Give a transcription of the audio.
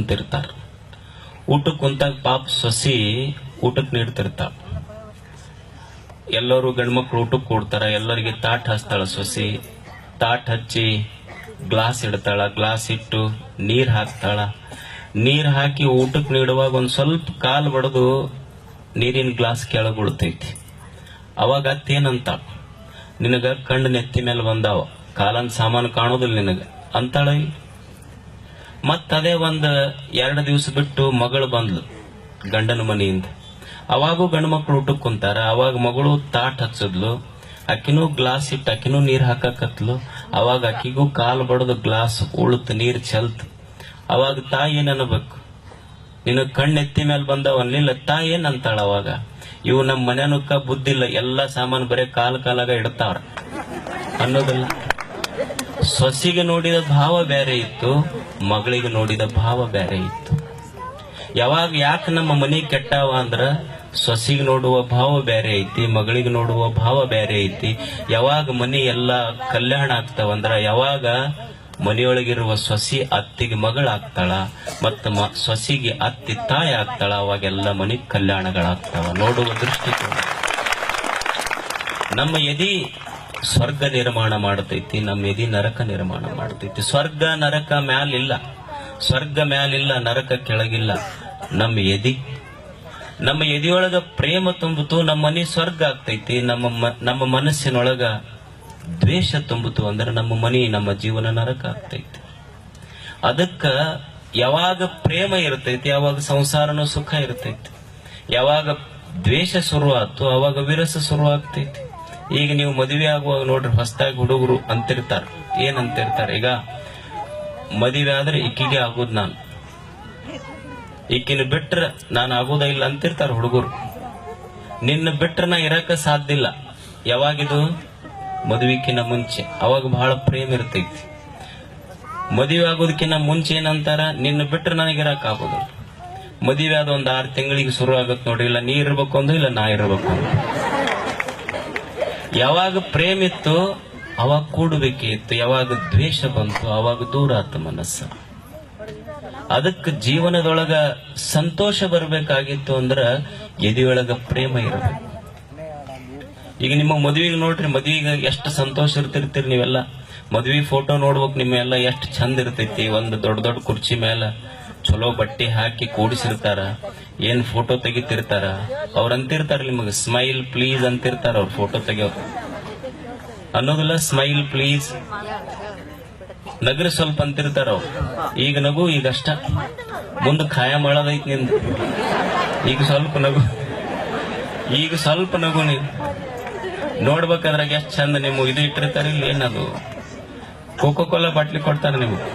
ಅಂತಿರ್ತಾರ ಊಟಕ್ಕೆ ಕುಂತಾಗ ಪಾಪ ಸೊಸಿ ಊಟಕ್ಕೆ ನೀಡ್ತಿರ್ತಾಳ. ಎಲ್ಲರೂ ಗಂಡ್ಮಕ್ಳು ಊಟಕ್ಕೆ ಕೊಡ್ತಾರ, ಎಲ್ಲರಿಗೆ ತಾಟ್ ಹಚ್ತಾಳ ಸೊಸಿ. ತಾಟ್ ಹಚ್ಚಿ ಗ್ಲಾಸ್ ಇಡ್ತಾಳ, ಗ್ಲಾಸ್ ಇಟ್ಟು ನೀರ್ ಹಾಕ್ತಾಳ. ನೀರ್ ಹಾಕಿ ಊಟಕ್ಕೆ ನೀಡುವಾಗ ಒಂದ್ ಸ್ವಲ್ಪ ಕಾಲ್ ಬಡದು ನೀರಿನ ಗ್ಲಾಸ್ ಕೆಳಗ್ ಬಿಡ್ತೈತಿ ಅವಾಗ ಅತ್ತೇನಂತ ನಿನಗ ಕಣ್ಣು ನೆತ್ತಿ ಮೇಲೆ ಬಂದಾವ, ಕಾಲನ್ ಸಾಮಾನು ಕಾಣೋದಿಲ್ಲ ನಿನಗ. ಅಂತಾಳ ಮತ್ತ ಅದೇ ಒಂದ್ ಎರಡು ದಿವಸ ಬಿಟ್ಟು ಮಗಳು ಬಂದ್ಲು, ಗಂಡನ ಮನೆಯಿಂದ. ಅವಾಗೂ ಗಂಡು ಮಕ್ಕಳು ಊಟಕ್ಕೆ ಕುಂತಾರ. ಅವಾಗ ಮಗಳು ತಾಟ್ ಹಚ್ಚಿದ್ಲು. ಅಕ್ಕಿನೂ ಗ್ಲಾಸ್ ಇಟ್ಟು ಅಕ್ಕಿನೂ ನೀರ್ ಹಾಕಕತ್ಲು. ಅವಾಗ ಅಕ್ಕಿಗೂ ಕಾಲು ಬಡದು ಗ್ಲಾಸ್ ಉಳುತ್ ನೀರ್ ಚೆಲ್ತ್. ಅವಾಗ ತಾಯಿ ಏನ್ ಅನ್ಬೇಕು? ನಿನ್ನ ಕಣ್ಣೆತ್ತಿ ಮೇಲೆ ಬಂದವನ್ಲಿಲ್ಲ ತಾಯಿ ಏನ್ ಅಂತಾಳ ಅವಾಗ? ಇವು ನಮ್ಮ ಮನೆನಕ್ಕ ಬುದ್ಧಿಲ್ಲ, ಎಲ್ಲಾ ಸಾಮಾನು ಬರೀ ಕಾಲ್ ಕಾಲಾಗ ಇಡ್ತಾವ್ರ. ಅನ್ನೋದಿಲ್ಲ. ಸೊಸಿಗೆ ನೋಡಿದ ಭಾವ ಬೇರೆ ಇತ್ತು, ಮಗಳಿಗೆ ನೋಡಿದ ಭಾವ ಬೇರೆ ಇತ್ತು. ಯಾವಾಗ ಯಾಕೆ ನಮ್ಮ ಮನಿ ಕೆಟ್ಟವ ಅಂದ್ರ, ಸೊಸಿಗೆ ನೋಡುವ ಭಾವ ಬೇರೆ ಐತಿ, ಮಗಳಿಗೆ ನೋಡುವ ಭಾವ ಬೇರೆ ಐತಿ. ಯಾವಾಗ ಮನಿ ಎಲ್ಲ ಕಲ್ಯಾಣ ಆಗ್ತಾವಂದ್ರ ಯಾವಾಗ ಮನೆಯೊಳಗಿರುವ ಸೊಸಿ ಅತ್ತಿಗೆ ಮಗಳಾಗ್ತಾಳ, ಮತ್ತ ಸೊಸಿಗೆ ಅತ್ತಿ ತಾಯಿ ಆಗ್ತಾಳ, ಅವಾಗೆಲ್ಲ ಮನಿ ಕಲ್ಯಾಣಗಳಾಗ್ತಾವ. ನೋಡುವ ದೃಷ್ಟಿಕೋನ ನಮ್ಮ ಎದಿ ಸ್ವರ್ಗ ನಿರ್ಮಾಣ ಮಾಡತೈತಿ ನಮ್ಮ ಎದಿ ನರಕ ನಿರ್ಮಾಣ ಮಾಡತೈತಿ ಸ್ವರ್ಗ, ನರಕ ಮ್ಯಾಲಿಲ್ಲ. ಸ್ವರ್ಗ ಮ್ಯಾಲಿಲ್ಲ, ನರಕ ಕೆಳಗಿಲ್ಲ. ನಮ್ಮ ಎದಿ, ನಮ್ಮ ಎದಿಯೊಳಗ ಪ್ರೇಮ ತುಂಬಿತು, ನಮ್ಮ ಮನೆ ಸ್ವರ್ಗ ಆಗ್ತೈತಿ. ನಮ್ಮ ನಮ್ಮ ಮನಸ್ಸಿನೊಳಗ ದ್ವೇಷ ತುಂಬಿತು ಅಂದ್ರೆ ನಮ್ಮ ಮನಿ, ನಮ್ಮ ಜೀವನ ನರಕ ಆಗ್ತೈತಿ. ಅದಕ್ಕ ಯಾವಾಗ ಪ್ರೇಮ ಇರ್ತೈತಿ, ಯಾವಾಗ ಸಂಸಾರನೂ ಸುಖ ಇರ್ತೈತಿ. ಯಾವಾಗ ದ್ವೇಷ ಶುರುವಾತು, ಅವಾಗ ವಿರಸ ಶುರುವಾಗ್ತೈತಿ. ಈಗ ನೀವು ಮದುವೆ ಆಗುವಾಗ ನೋಡ್ರಿ ಹೊಸದಾಗಿ ಹುಡುಗರು ಅಂತಿರ್ತಾರ. ಏನಂತಿರ್ತಾರೆ ಈಗ ಮದುವೆ ಆದ್ರೆ ಇಕ್ಕಿಗೆ ಆಗೋದು ನಾನು. ಇಕ್ಕಿನ ಬಿಟ್ರ ನಾನು ಆಗೋದ ಇಲ್ಲ ಅಂತಿರ್ತಾರ ಹುಡುಗರು. ನಿನ್ನ ಬಿಟ್ರ ನಾ ಇರಕ ಸಾಧ್ಯ ಇಲ್ಲ. ಯಾವಾಗಿದು? ಮದುವಿಕಿನ ಮುಂಚೆ. ಅವಾಗ ಬಹಳ ಪ್ರೇಮ ಇರ್ತೈತಿ. ಮದುವೆ ಆಗೋದಕ್ಕಿಂತ ಮುಂಚೆ ಏನಂತಾರ? ನಿನ್ನ ಬಿಟ್ರೆ ನನಗೆ ಇರಕ್ ಆಗೋದಿಲ್ಲ. ಮದುವೆ ಆದ ಒಂದು ಆರು ತಿಂಗಳಿಗೆ ಶುರು ಆಗತ್ ನೋಡಿ ಇಲ್ಲ, ನೀ ಇರ್ಬೇಕು ಅಂದು ಇಲ್ಲ, ನಾ ಇರ್ಬೇಕು ಅಂದು ಯಾವಾಗ ಪ್ರೇಮ ಇತ್ತು ಅವಾಗ ಕೂಡಬೇಕಿತ್ತು ಯಾವಾಗ ದ್ವೇಷ ಬಂತು ಅವಾಗ ದೂರ ಆತ ಮನಸ್ಸು. ಅದಕ್ಕೆ ಜೀವನದೊಳಗ ಸಂತೋಷ ಬರಬೇಕಾಗಿತ್ತು ಅಂದ್ರ ಎದೆಯೊಳಗ ಪ್ರೇಮ ಇರಬೇಕು. ಈಗ ನಿಮ್ಮ ಮದುವೆಗೆ ನೋಡ್ರಿ, ಮದುವೆಗೆ ಎಷ್ಟು ಸಂತೋಷ ಇರ್ತಿರ್ತೀರಿ ನೀವೆಲ್ಲ? ಮದ್ವಿ ಫೋಟೋ ನೋಡ್ಬೇಕು ನಿಮ್ಮೆಲ್ಲ ಎಷ್ಟು ಚಂದ ಇರ್ತೈತಿ, ಒಂದು ದೊಡ್ಡ ದೊಡ್ಡ ಕುರ್ಚಿ ಮೇಲೆ. ಚಲೋ ಬಟ್ಟೆ ಹಾಕಿ ಕೂಡಿಸಿರ್ತಾರ, ಏನ್ ಫೋಟೋ ತೆಗಿತಿರ್ತಾರ ಅವ್ರ ಅಂತಿರ್ತಾರ ನಿಮಗೆ ಸ್ಮೈಲ್ ಪ್ಲೀಸ್ ಅಂತಿರ್ತಾರ ಅವ್ರ ಫೋಟೋ ತೆಗಿಯೋ ಅನ್ನೋದಿಲ್ಲ ಸ್ಮೈಲ್ ಪ್ಲೀಸ್ ನಗರ ಸ್ವಲ್ಪ ಅಂತಿರ್ತಾರ ಅವ್ರು. ಈಗ ನಗು, ಈಗ ಅಷ್ಟ. ಮುಂದೆ ಖಾಯ ಮಾಡೋದೈತಿ ನಿಂದ. ಈಗ ಸ್ವಲ್ಪ ನಗು, ಈಗ ಸ್ವಲ್ಪ ನಗು ನೀವು ನೋಡ್ಬೇಕಾದ್ರಾಗ ಎಷ್ಟ್ ಚಂದ ನಿಮ್ಗೆ ಇದು ಇಟ್ಟಿರ್ತಾರ ಇಲ್ಲಿ, ಏನದು? ಕೋಕೋ ಕೋಲಾ ಬಾಟ್ಲಿ ಕೊಡ್ತಾರ ನಿಮ್ಗೆ.